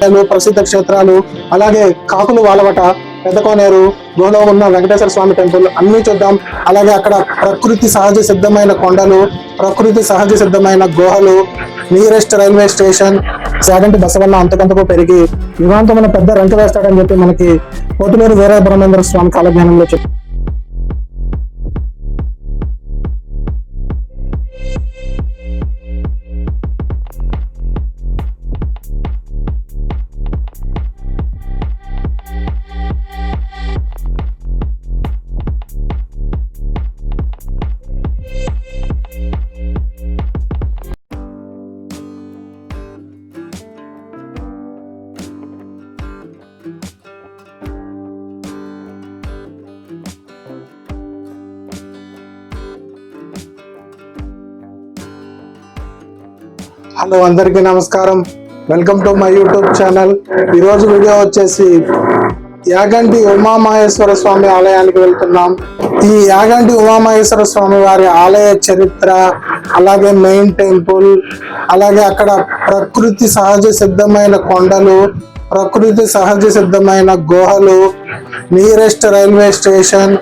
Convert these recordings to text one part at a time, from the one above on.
ప్రసిద్ధ క్షేత్రాలు అలాగే కాకులు వాలవట పెదకోనేరు గోలో ఉన్న వెంకటేశ్వర స్వామి టెంపుల్ అన్ని చూద్దాం. అలాగే అక్కడ ప్రకృతి సహజ సిద్ధమైన కొండలు ప్రకృతి సహజ సిద్ధమైన గుహలు నియరెస్ట్ రైల్వే స్టేషన్ సాగంటి బసవన్న అంతకంతకు పెరిగి యుగాంతమైన పెద్ద రంక వేస్తాడని చెప్పి మనకి పోతులేరు వీర బ్రహ్మేంద్ర స్వామి కాలజ్ఞానంలో చెప్పి హలో అందరికీ నమస్కారం. Welcome to my YouTube channel ఈరోజు వీడియో వచ్చేసి యాగంటి ఉమామహేశ్వర స్వామి ఆలయానికి వెళ్తున్నాం. ఈ యాగంటి ఉమామహేశ్వర స్వామి వారి ఆలయ చరిత్ర అలాగే మెయిన్ టెంపుల్ అలాగే అక్కడ ప్రకృతి సహజ సిద్ధమైన కొండలు ప్రకృతి సహజ సిద్ధమైన గుహలు నియరెస్ట్ రైల్వే స్టేషన్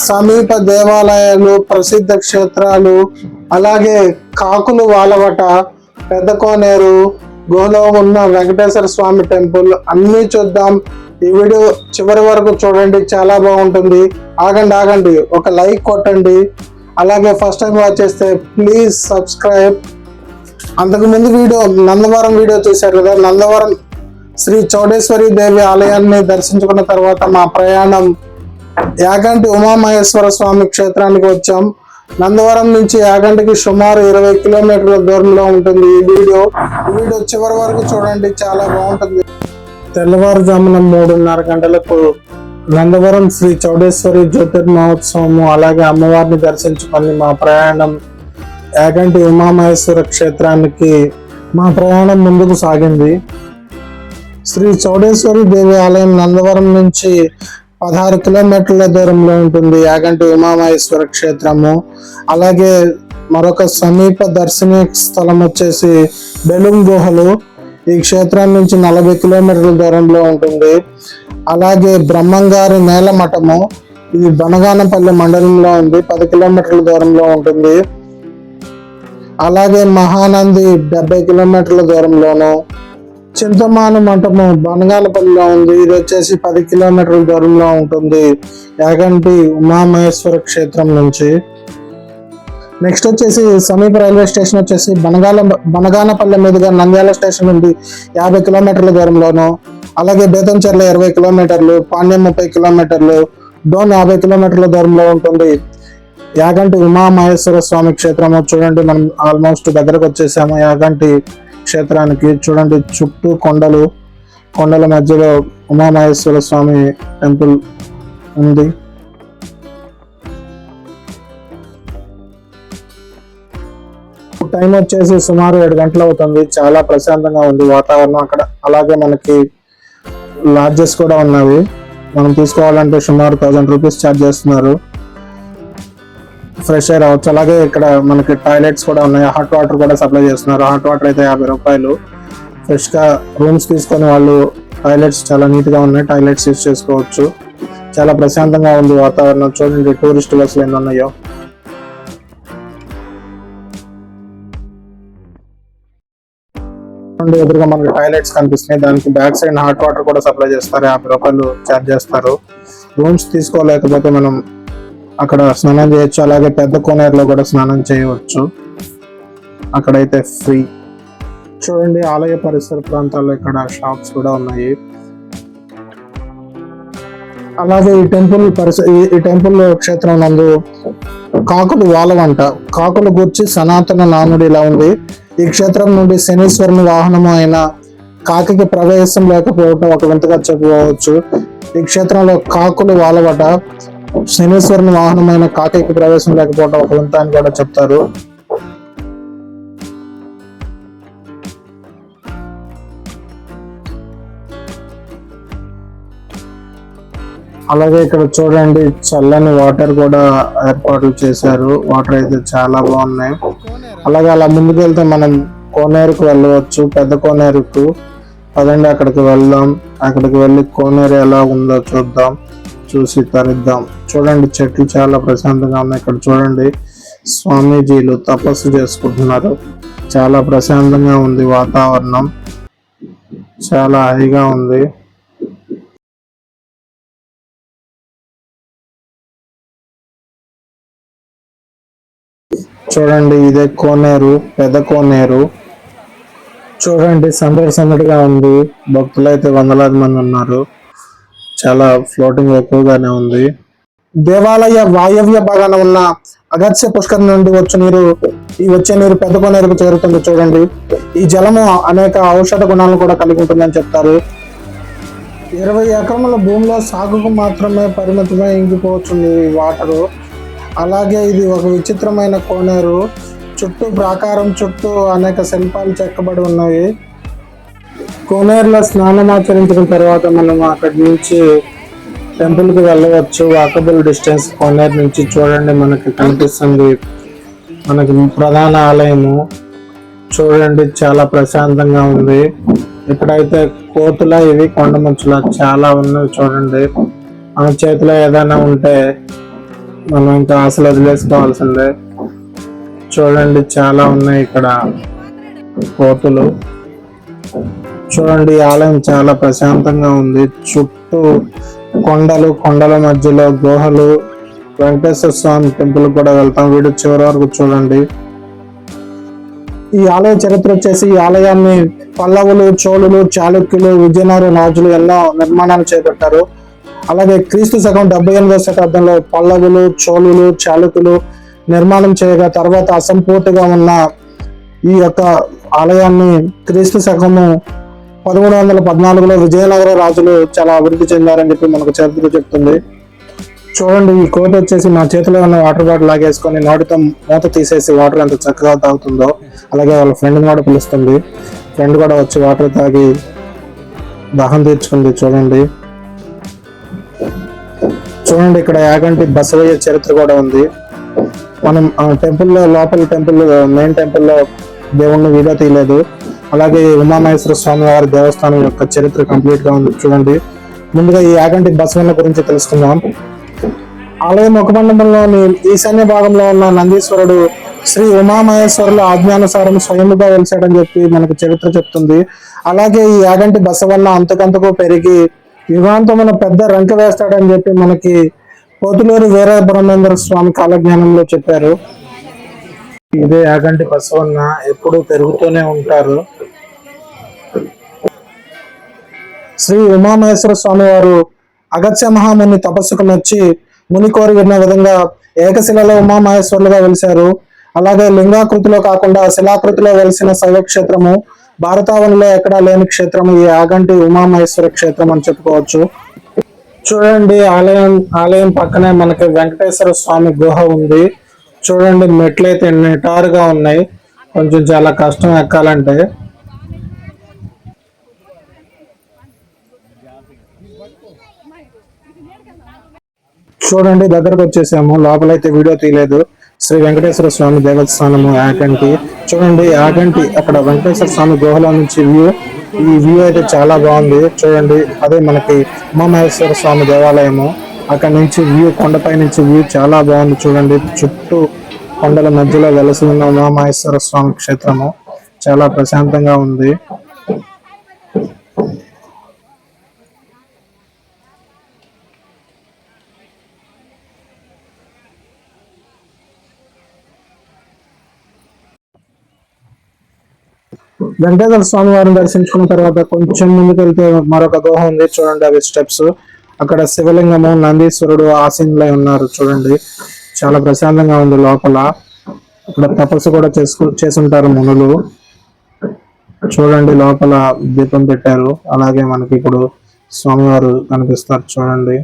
సమీప దేవాలయాలు ప్రసిద్ధ క్షేత్రాలు అలాగే కాకులు వాలవట పెద్ద కోనేరు గోలో ఉన్న వెంకటేశ్వర స్వామి టెంపుల్ అన్నీ చూద్దాం. ఈ వీడియో చివరి వరకు చూడండి చాలా బాగుంటుంది. ఆగండి ఆగండి ఒక లైక్ కొట్టండి. అలాగే ఫస్ట్ టైం వాచ్ చేస్తే ప్లీజ్ సబ్స్క్రైబ్ అంతకు ముందు వీడియో నందవరం వీడియో చూశారు కదా నందవరం శ్రీ చౌడేశ్వరి దేవి ఆలయాన్ని దర్శించుకున్న తర్వాత మా ప్రయాణం యాగంటి ఉమామహేశ్వర స్వామి క్షేత్రానికి వచ్చాం. నందవరం నుంచి యాగంటికి సుమారు ఇరవై కిలోమీటర్ల దూరంలో ఉంటుంది ఈ వీడియో. వీడియో చివరి వరకు చూడండి చాలా బాగుంటుంది. తెల్లవారుజామున మూడున్నర గంటలకు నందవరం శ్రీ చౌడేశ్వరి జ్యోతిర్మహోత్సవము అలాగే అమ్మవారిని దర్శించుకొని మా ప్రయాణం యాగంటి ఉమామహేశ్వర క్షేత్రానికి మా ప్రయాణం ముందుకు సాగింది. శ్రీ చౌడేశ్వరి దేవి ఆలయం నందవరం నుంచి పదహారు కిలోమీటర్ల దూరంలో ఉంటుంది యాగంటి ఉమామహేశ్వర క్షేత్రము. అలాగే మరొక సమీప దర్శనీయ స్థలం వచ్చేసి బెలూం గుహలు. ఈ క్షేత్రం నుంచి నలభై కిలోమీటర్ల దూరంలో ఉంటుంది. అలాగే బ్రహ్మంగారి నేల మఠము. ఇది బనగానపల్లి మండలంలో ఉంది పది కిలోమీటర్ల దూరంలో ఉంటుంది. అలాగే మహానంది డెబ్బై కిలోమీటర్ల దూరంలోను చింతమాను మంటపం బనగాలపల్లిలో ఉంది. ఇది వచ్చేసి పది కిలోమీటర్ల దూరంలో ఉంటుంది. యాగంటి ఉమామహేశ్వర క్షేత్రం నుంచి. నెక్స్ట్ వచ్చేసి సమీప రైల్వే స్టేషన్ వచ్చేసి బనగాల బనగానపల్లి మీదుగా నంద్యాల స్టేషన్ నుండి యాభై కిలోమీటర్ల దూరంలోను అలాగే బేతంచెర్ల ఇరవై కిలోమీటర్లు పాండ్యం ముప్పై కిలోమీటర్లు డోన్ యాభై కిలోమీటర్ల దూరంలో ఉంటుంది. యాగంటి ఉమామహేశ్వర స్వామి క్షేత్రము చూడండి మనం ఆల్మోస్ట్ దగ్గరకు వచ్చేసాము. యాగంటి క్షేత్రానికి చూడండి చుట్టూ కొండలు కొండల మధ్యలో ఉమామహేశ్వర స్వామి టెంపుల్ ఉంది. టైం వచ్చేసి సుమారు ఏడు గంటలు అవుతుంది. చాలా ప్రశాంతంగా ఉంది వాతావరణం అక్కడ. అలాగే మనకి లాడ్జెస్ కూడా ఉన్నవి. మనం తీసుకోవాలంటే సుమారు థౌజండ్ రూపీస్ ఛార్జ్ చేస్తున్నారు. ఫ్రెష్ ఎయిర్ అవ్వచ్చు. అలాగే ఇక్కడ మనకి టాయిలెట్స్ కూడా ఉన్నాయి. హాట్ వాటర్ కూడా సప్లై చేస్తున్నారు. హాట్ వాటర్ అయితే యాభై రూపాయలు. ఫ్రెష్గా రూమ్స్ తీసుకొని వాళ్ళు టాయిలెట్స్ చాలా నీట్గా ఉన్నాయి. టాయిలెట్స్ యూస్ చేసుకోవచ్చు. చాలా ప్రశాంతంగా ఉంది వాతావరణం. చూడండి టూరిస్ట్ బస్సులు ఎన్ని ఉన్నాయో. నుండి ఎదురుగా మనకి టాయిలెట్స్ కనిపిస్తున్నాయి. దానికి బ్యాక్ సైడ్ హాట్ వాటర్ కూడా సప్లై చేస్తారు. యాభై రూపాయలు ఛార్జ్ చేస్తారు. రూమ్స్ తీసుకోలేకపోతే మనం అక్కడ స్నానం చేయొచ్చు. అలాగే పెద్ద కోనేరులో కూడా స్నానం చేయవచ్చు. అక్కడైతే ఫ్రీ. చూడండి ఆలయ పరిసర ప్రాంతాల్లో ఇక్కడ షాప్స్ కూడా ఉన్నాయి. అలాగే ఈ టెంపుల్ పరిస ఈ- టెంపుల్ క్షేత్రం నందు కాకులు వాలవంట. కాకులు గుర్చి సనాతన నానుడి ఇలా ఉంది. ఈ క్షేత్రం నుండి శనీశ్వరుని వాహనము అయిన కాకికి ప్రవేశం లేకపోవటం ఒక వింతగా చెప్పుకోవచ్చు. ఈ క్షేత్రంలో కాకులు వాలవట. శనీశ్వరుని వాహనమైన కాకేకి ప్రవేశం లేకపోవడం ఒక వింత అని కూడా చెప్తారు. అలాగే ఇక్కడ చూడండి చల్లని వాటర్ కూడా ఏర్పాట్లు చేశారు. వాటర్ అయితే చాలా బాగున్నాయి. అలాగే అలా ముందుకు వెళ్తే మనం కోనేరుకు వెళ్ళవచ్చు పెద్ద కోనేరుకు. పదండి అక్కడికి వెళ్దాం. అక్కడికి వెళ్ళి కోనేరు ఎలా ఉందో చూద్దాం. చూసి తరిద్దాం. చూడండి చెట్లు చాలా ప్రశాంతంగా ఉన్నాయి. ఇక్కడ చూడండి స్వామీజీలు తపస్సు చేసుకుంటున్నారు. చాలా ప్రశాంతంగా ఉంది వాతావరణం. చాలా హాయిగా ఉంది. చూడండి ఇదే కోనేరు పెద్ద కోనేరు. చూడండి సందడి సందడిగా ఉంది. భక్తులు అయితే వందలాది మంది ఉన్నారు. చాలా ఫ్లోటింగ్ ఎక్కువగానే ఉంది. దేవాలయ వాయవ్య భాగాన ఉన్న అగత్య పుష్కరం నుండి వచ్చే నీరు ఈ వచ్చే నీరు పెద్ద కోనేరుకు చేరుతుంది చూడండి. ఈ జలము అనేక ఔషధ గుణాలను కూడా కలిగి ఉంటుందని చెప్తారు. ఇరవై ఎకరముల భూమిలో సాగుకు మాత్రమే పరిమితమై ఇంకిపోతుంది ఈ వాటరు. అలాగే ఇది ఒక విచిత్రమైన కోనేరు. చుట్టూ ప్రాకారం చుట్టూ అనేక శిల్పాలు చెక్కబడి ఉన్నాయి. కోనేరులో స్నానం ఆచరించిన తర్వాత మనం అక్కడి నుంచి టెంపుల్కి వెళ్ళవచ్చు. వాకబుల్ డిస్టెన్స్ కోనేరు నుంచి చూడండి మనకి కనిపిస్తుంది. మనకి ప్రధాన ఆలయము. చూడండి చాలా ప్రశాంతంగా ఉంది. ఇక్కడైతే కోతుల ఇవి కొండముచ్చుల చాలా ఉన్నాయి చూడండి. మన చేతిలో ఏదైనా ఉంటే మనం ఇంకా ఆశలు వదిలేసుకోవాల్సిందే. చూడండి చాలా ఉన్నాయి ఇక్కడ కోతులు. చూడండి ఆలయం చాలా ప్రశాంతంగా ఉంది. చుట్టూ కొండలు కొండల మధ్యలో గుహలు వెంకటేశ్వర స్వామి టెంపుల్ కూడా వెళ్తాం. వీడియో చివరి వరకు చూడండి. ఈ ఆలయ చరిత్ర వచ్చేసి ఈ ఆలయాన్ని పల్లవులు చోళులు చాళుక్యులు విజయనగర రాజులు ఎన్నో నిర్మాణాలు చేపట్టారు. అలాగే క్రీస్తు శకం డెబ్బై ఎనిమిదవ శతాబ్దంలో పల్లవులు చోళులు చాళుక్యులు నిర్మాణం చేయగా తర్వాత అసంపూర్తిగా ఉన్న ఈ యొక్క ఆలయాన్ని క్రీస్తు శకము పదమూడు వందల పద్నాలుగులో విజయనగర రాజులు చాలా అభివృద్ధి చెందారని చెప్పి మనకు చరిత్ర చెప్తుంది. చూడండి ఈ కోట్ వచ్చేసి నా చేతిలో ఉన్న వాటర్ బాటిల్ లాగేసుకొని నోటితో మూత తీసేసి వాటర్ ఎంత చక్కగా తాగుతుందో అలాగే వాళ్ళ ఫ్రెండ్ కూడా పిలుస్తుంది. ఫ్రెండ్ కూడా వచ్చి వాటర్ తాగి దాహం తీర్చుకుంది చూడండి. చూడండి ఇక్కడ యాగంటి బసవయ్య చరిత్ర కూడా ఉంది. మనం ఆ టెంపుల్లో లోపల టెంపుల్ మెయిన్ టెంపుల్లో దేవుణ్ణి వీడియో తీయలేదు. అలాగే ఉమామహేశ్వర స్వామి వారి దేవస్థానం యొక్క చరిత్ర కంప్లీట్గా ఉంది. చూడండి. ముందుగా ఈ యాగంటి బసవన్న గురించి తెలుసుకుందాం. ఆలయం ముఖమండపంలోని ఈశాన్య భాగంలో ఉన్న నందీశ్వరుడు శ్రీ ఉమామహేశ్వరుల ఆజ్ఞానుసారం స్వయముగా వెలిసాడని చెప్పి మనకు చరిత్ర చెప్తుంది. అలాగే ఈ యాగంటి బసవన్న అంతకంతకు పెరిగి యుగాంతమున పెద్ద రంక వేస్తాడని చెప్పి మనకి పోతులూరి వీర బ్రహ్మేంద్ర స్వామి కాలజ్ఞానంలో చెప్పారు. ఇదే యాగంటి బసవన్న ఎప్పుడు పెరుగుతూనే ఉంటారు. శ్రీ ఉమామహేశ్వర స్వామి వారు అగత్య మహాముని తపస్సుకు నచ్చి ముని కోరి విన్న విధంగా ఏకశిలలో ఉమామహేశ్వరులుగా వెలిశారు. అలాగే లింగాకృతిలో కాకుండా శిలాకృతిలో వెలిసిన శైవక్షేత్రము భారతావనిలో ఎక్కడా లేని క్షేత్రము ఈ ఆగంటి ఉమామహేశ్వర క్షేత్రం అని చెప్పుకోవచ్చు. చూడండి ఆలయం ఆలయం పక్కనే మనకి వెంకటేశ్వర స్వామి గుహ ఉంది. చూడండి మెట్లు అయితే నిటారుగా ఉన్నాయి. కొంచెం చాలా కష్టం ఎక్కాలంటే. చూడండి దగ్గరకు వచ్చేసాము. లోపలైతే వీడియో తీయలేదు. శ్రీ వెంకటేశ్వర స్వామి దేవస్థానము ఆటంటి. చూడండి ఆటంటి అక్కడ వెంకటేశ్వర స్వామి గుహలో నుంచి వ్యూ. ఈ వ్యూ అయితే చాలా బాగుంది. చూడండి అదే మనకి ఉమామహేశ్వర స్వామి దేవాలయము. అక్కడ నుంచి వ్యూ కొండపై నుంచి వ్యూ చాలా బాగుంది చూడండి. చుట్టూ కొండల మధ్యలో వెలసి ఉన్న ఉమామహేశ్వర స్వామి క్షేత్రము చాలా ప్రశాంతంగా ఉంది. వెంకటేశ్వర స్వామి వారిని దర్శించుకున్న తర్వాత కొంచెం ముందుకు వెళ్తే మరొక గుహ ఉంది. చూడండి అవి స్టెప్స్. అక్కడ శివలింగము నందీశ్వరుడు ఆసీనులై ఉన్నారు. చూడండి చాలా ప్రశాంతంగా ఉంది లోపల. అక్కడ తపస్సు కూడా చేసుకు చేసుంటారు మునులు. చూడండి లోపల దీపం పెట్టారు. అలాగే మనకి ఇప్పుడు స్వామివారు కనిపిస్తారు చూడండి.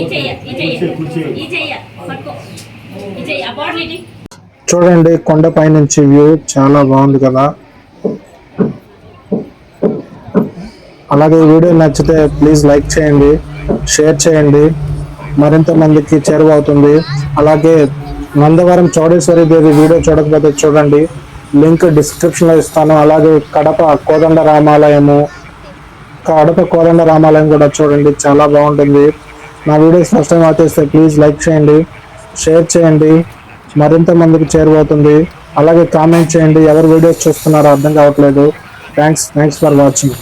ఈ చెయ్య ఈ చెయ్య ఈ చెయ్య పట్టుకో. ఈ చెయ్య బాటిల్ చూడండి కొండపై నుంచి వ్యూ చాలా బాగుంది కదా. అలాగే వీడియో నచ్చితే ప్లీజ్ లైక్ చేయండి షేర్ చేయండి. మరింత మందికి చేరువవుతుంది అలాగే నందవరం చౌడేశ్వరి దేవి వీడియో చూడకపోతే చూడండి. లింక్ డిస్క్రిప్షన్లో ఇస్తాను. అలాగే కడప కోదండ రామాలయము కడప కోదండ రామాలయం కూడా చూడండి. చాలా బాగుంటుంది. నా వీడియోస్ ఫస్ట్ టైం వచ్చేస్తే ప్లీజ్ లైక్ చేయండి షేర్ చేయండి. మరింత మందికి చేరువవుతుంది. అలాగే కామెంట్ చేయండి. ఎవరు వీడియోస్ చూస్తున్నారో అర్థం కావట్లేదు. Thanks thanks for watching